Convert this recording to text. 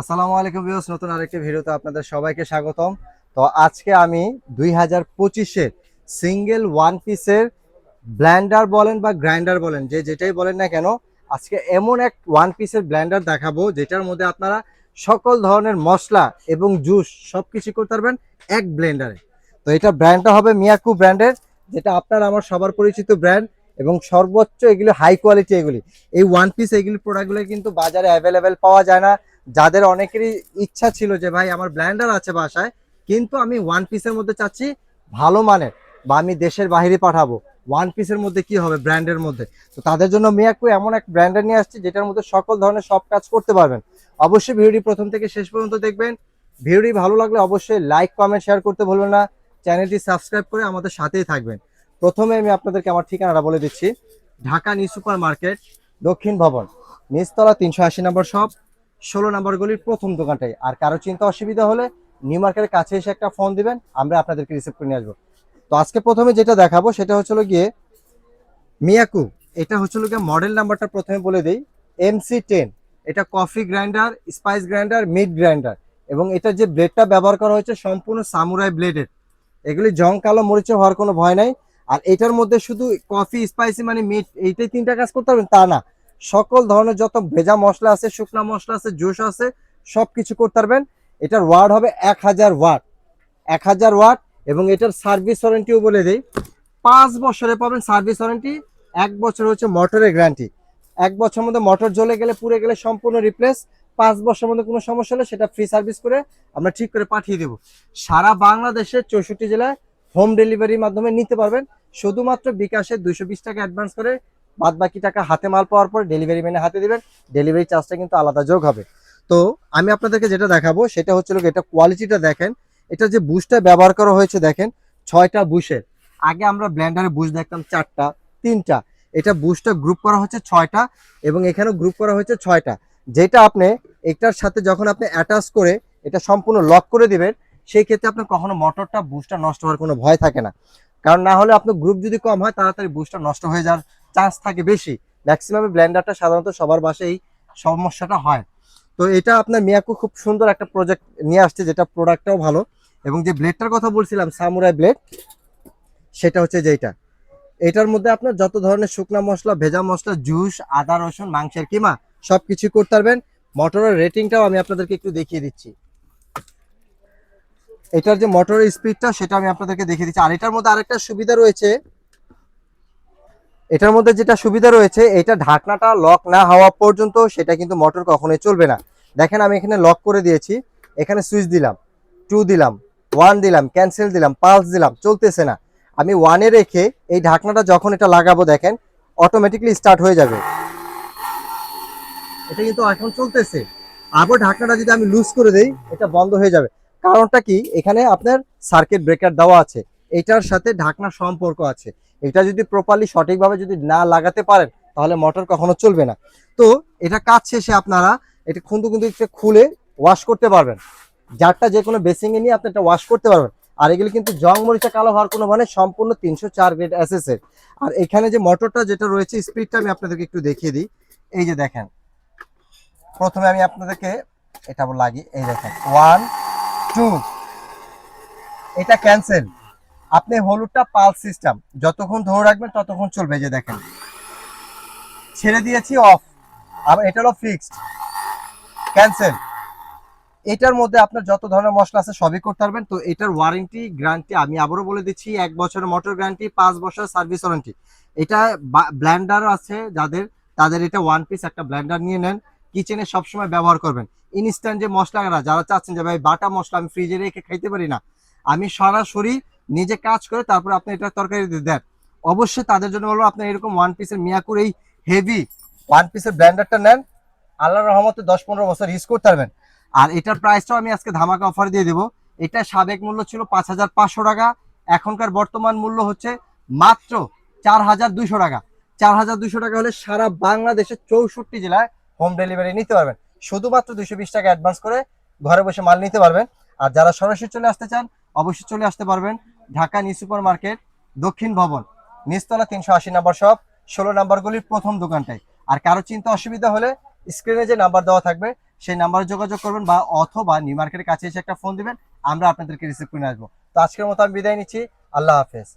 আসসালামু আলাইকুম ভিউস নতুন আরেকটি ভিডিওতে আপনাদের সবাইকে স্বাগতম। তো আজকে আমি দুই হাজার পঁচিশের সিঙ্গেল ওয়ান পিসের ব্ল্যান্ডার বলেন বা গ্রাইন্ডার বলেন, যে যেটাই বলেন না কেন, আজকে এমন এক ওয়ান পিসের ব্ল্যান্ডার দেখাবো, যেটার মধ্যে আপনারা সকল ধরনের মশলা এবং জুস সব কিছু করতে পারবেন এক ব্লেন্ডারে তো এটা ব্র্যান্ডটা হবে মিয়াকু ব্র্যান্ডের, যেটা আপনার আমার সবার পরিচিত ব্র্যান্ড এবং সর্বোচ্চ এগুলি হাই কোয়ালিটি এগুলি। এই ওয়ান পিস এগুলি প্রোডাক্টগুলো কিন্তু বাজারে অ্যাভেলেবেল পাওয়া যায় না। যাদের অনেকেরই ইচ্ছা ছিল যে, ভাই, আমার ব্ল্যান্ডার আছে বাসায়, কিন্তু আমি ওয়ান পিসের মধ্যে চাচ্ছি ভালো মানের বা আমি দেশের বাইরে পাঠাবো ওয়ান পিসের মধ্যে কি হবে ব্র্যান্ডের মধ্যে? তো তাদের জন্য মিয়াকু এমন এক ব্র্যান্ডের নিয়ে আসছি, যেটার মধ্যে সকল ধরনের সব কাজ করতে পারবেন। অবশ্যই ভিডিওটি প্রথম থেকে শেষ পর্যন্ত দেখবেন। ভিডিওটি ভালো লাগলে অবশ্যই লাইক কমেন্ট শেয়ার করতে ভুলবেন না। চ্যানেলটি সাবস্ক্রাইব করে আমাদের সাথেই থাকবেন। প্রথমে আমি আপনাদেরকে আমার ঠিকানাটা বলে দিচ্ছি। ঢাকা নিউ সুপার মার্কেট দক্ষিণ ভবন, নিচতলা তিনশো আশি নম্বর শপ ষোলো নম্বর গলির প্রথম দোকানটাই। আর কারও চিন্তা অসুবিধা হলে নিউ মার্কেটের কাছে এসে একটা ফোন দিবেন, আমরা আপনাদেরকে রিসিভ করে নিয়ে আসব। তো আজকে প্রথমে যেটা দেখাবো সেটা হচ্ছিল গিয়ে মিয়াকু। এটা হচ্ছিল গিয়ে মডেল নাম্বারটা প্রথমে বলে দিই। এমসি টেন এটা coffee grinder spice grinder meat grinder এবং এটা যে ব্লেডটা ব্যবহার করা হয়েছে সম্পূর্ণ সামুরাই ব্লেডের এগুলি জং, কালো, মরিচে হওয়ার কোনো ভয় নাই। আর এটার মধ্যে শুধু কফি স্পাইসি মানে মিট এইটাই তিনটা কাজ করতে পারবেন তা না। সকল ধরনের যত ভেজা মশলা আছে, শুকনা মশলা আছে, জুস আছে সব কিছু করতে পারবেন। এটার ওয়ার্ড হবে এক হাজার ওয়াট। এক হাজার ওয়াট এবং এটার সার্ভিস ওয়ারেন্টিও বলে দিই। পাঁচ বছরে পাবেন সার্ভিস ওয়ারেন্টি। এক বছর হচ্ছে মোটরের গ্যারান্টি। এক বছর মধ্যে মোটর জ্বলে গেলে, পুড়ে গেলে সম্পূর্ণ রিপ্লেস পাঁচ বছর মধ্যে কোনো সমস্যা হলে সেটা ফ্রি সার্ভিস করে আমরা ঠিক করে পাঠিয়ে দেবো। সারা বাংলাদেশের চৌষট্টি জেলায় হোম ডেলিভারির মাধ্যমে নিতে পারবেন। শুধুমাত্র বিকাশে দুইশো বিশ টাকা অ্যাডভান্স করে বাদ বাকি টাকা হাতে মাল পাওয়ার পর ডেলিভারি ম্যানে হাতে দিবেন ডেলিভারি চার্জটা কিন্তু আলাদা যোগ হবে। তো আমি আপনাদেরকে যেটা দেখাবো, সেটা হচ্ছে লোক, এটা কোয়ালিটিটা দেখেন, এটা যে বুশটা ব্যবহার করা হয়েছে দেখেন, ছয়টা বুশের আগে আমরা ব্ল্যান্ডারে বুশ দেখতাম চারটা, তিনটা। এটা বুশটা গ্রুপ করা হচ্ছে ছয়টা এবং এখানেও গ্রুপ করা হয়েছে ছয়টা। যেটা আপনি একটার সাথে যখন আপনি অ্যাটাচ করে এটা সম্পূর্ণ লক করে দিবেন, সেই ক্ষেত্রে আপনার কখনো মোটরটা বুস্টটা নষ্ট হওয়ার কোনো ভয় থাকে না। কারণ না হলে আপনার গ্রুপ যদি কম হয়, তাড়াতাড়ি বুস্টটা নষ্ট হয়ে যাওয়ার চান্স থাকে বেশি। ম্যাক্সিমাম ব্ল্যান্ডারটা সাধারণত সবার বাসায় এই সমস্যাটা হয়। তো এটা আপনার মিয়াকু খুব সুন্দর একটা প্রজেক্ট নিয়ে আসছে, যেটা প্রোডাক্টটাও ভালো। এবং যে ব্লেডটার কথা বলছিলাম সামুরাই ব্লেড সেটা হচ্ছে যেটা এটার মধ্যে আপনার যত ধরনের শুকনা মশলা, ভেজা মশলা জুস আদা, রসুন, মাংসের কিমা সব কিছু করতে পারবেন। মোটরের রেটিংটাও আমি আপনাদেরকে একটু দেখিয়ে দিচ্ছি। এটার যে মোটরের স্পিডটা সেটা আমি আপনাদেরকে দেখিয়ে দিচ্ছি। আর এটার মধ্যে আরেকটা সুবিধা রয়েছে। এটার মধ্যে যেটা সুবিধা রয়েছে, এটা ঢাকনাটা লক না হওয়া পর্যন্ত সেটা কিন্তু মোটর কখনোই চলবে না। দেখেন আমি এখানে লক করে দিয়েছি। এখানে সুইচ দিলাম টু দিলাম ওয়ান দিলাম ক্যান্সেল দিলাম পালস দিলাম, চলতেছে না। আমি ওয়ানে রেখে এই ঢাকনাটা যখন এটা লাগাবো দেখেন অটোমেটিকলি স্টার্ট হয়ে যাবে। এটা কিন্তু এখন চলতেছে। আবার ঢাকনাটা যদি আমি লুজ করে দেই, এটা বন্ধ হয়ে যাবে। কারণটা কি? এখানে আপনার সার্কিট ব্রেকার দেওয়া আছে। এটার সাথে ঢাকনার সম্পর্ক আছে। এটা যদি প্রপারলি সঠিকভাবে যদি না লাগাতে পারেন, তাহলে মোটর কখনো চলবে না। তো এটা কাজ শেষে আপনারা এটা খুন্তু কিন্তু খুলে ওয়াশ করতে পারবেন। জারটা যে কোনো বেসিংয়ে নিয়ে আপনি এটা ওয়াশ করতে পারবেন। আর এগুলি কিন্তু জং মরিচা কালো হওয়ার কোনো মানে সম্পূর্ণ তিনশো চার গ্রেড এর। আর এখানে যে মোটরটা যেটা রয়েছে স্পিডটা আমি আপনাদেরকে একটু দেখিয়ে দিই। এই যে দেখেন। প্রথমে আমি আপনাদেরকে এটা লাগি এই দেখেন ওয়ান টু এটা ক্যান্সেল। আপনি হলুদটা পালস সিস্টেম, যতক্ষণ ধরে রাখবেন ততক্ষণ চলবে যে দেখেন। ছেড়ে দিয়েছি, অফ। আবার এটা হলো ফিক্সড। ক্যান্সেল। এটার মধ্যে আপনার যত ধরনের মশলা আছে সবই করতে পারবেন। তো এটার ওয়ারেন্টি, গ্যারান্টি আমি আবারও বলে দিচ্ছি, এক বছরের মোটর গ্যারান্টি, পাঁচ বছর সার্ভিস ওয়ারেন্টি। এটা ব্ল্যান্ডার আছে যাদের, তাদের এটা ওয়ান পিস একটা ব্ল্যান্ডার নিয়ে নেন। কিচেনে সবসময় ব্যবহার করবেন। ইনস্ট্যান্ট যে মশলারা, যারা চাচ্ছেন যে, ভাই, বাটা মশলা আমি ফ্রিজে রেখে খাইতে পারি না। আমি সরাসরি নিজে কাজ করে তারপর আপনি এটা তরকারি দেন। অবশ্যই তাদের জন্য বলব আপনি এরকম ওয়ান পিসের মিয়াকুর এই হেভি ওয়ান পিসের ব্ল্যান্ডারটা নেন। আল্লাহ রহমতে দশ পনেরো বছর ইউজ করতে পারবেন। আর এটার প্রাইসটাও আমি আজকে ধামাকা অফার দিয়ে দেবো। এটা সাবেক মূল্য ছিল পাঁচ হাজার পাঁচশো টাকা। এখনকার বর্তমান মূল্য হচ্ছে মাত্র চার হাজার দুইশো টাকা। চার হাজার দুইশো টাকা হলে সারা বাংলাদেশের চৌষট্টি জেলায় হোম ডেলিভারি নিতে পারবেন। শুধুমাত্র দুইশো বিশ টাকা অ্যাডভান্স করে ঘরে বসে মাল নিতে পারবেন। আর যারা সরাসরি চলে আসতে চান, অবশ্যই চলে আসতে পারবেন। ঢাকা নিউ সুপার মার্কেট, দক্ষিণ ভবন, নিচতলা তিনশো আশি নাম্বার শপ ষোলো নাম্বারগুলির প্রথম দোকানটাই। আর কারও চিন্তা অসুবিধা হলে স্ক্রিনে যে নাম্বার দেওয়া থাকবে, সেই নাম্বারে যোগাযোগ করবেন বা অথবা নিউ মার্কেটের কাছে এসে একটা ফোন দিবেন, আমরা আপনাদেরকে রিসিভ করে আসব। তো আজকের মতো আমি বিদায় নিচ্ছি। আল্লাহ হাফেজ।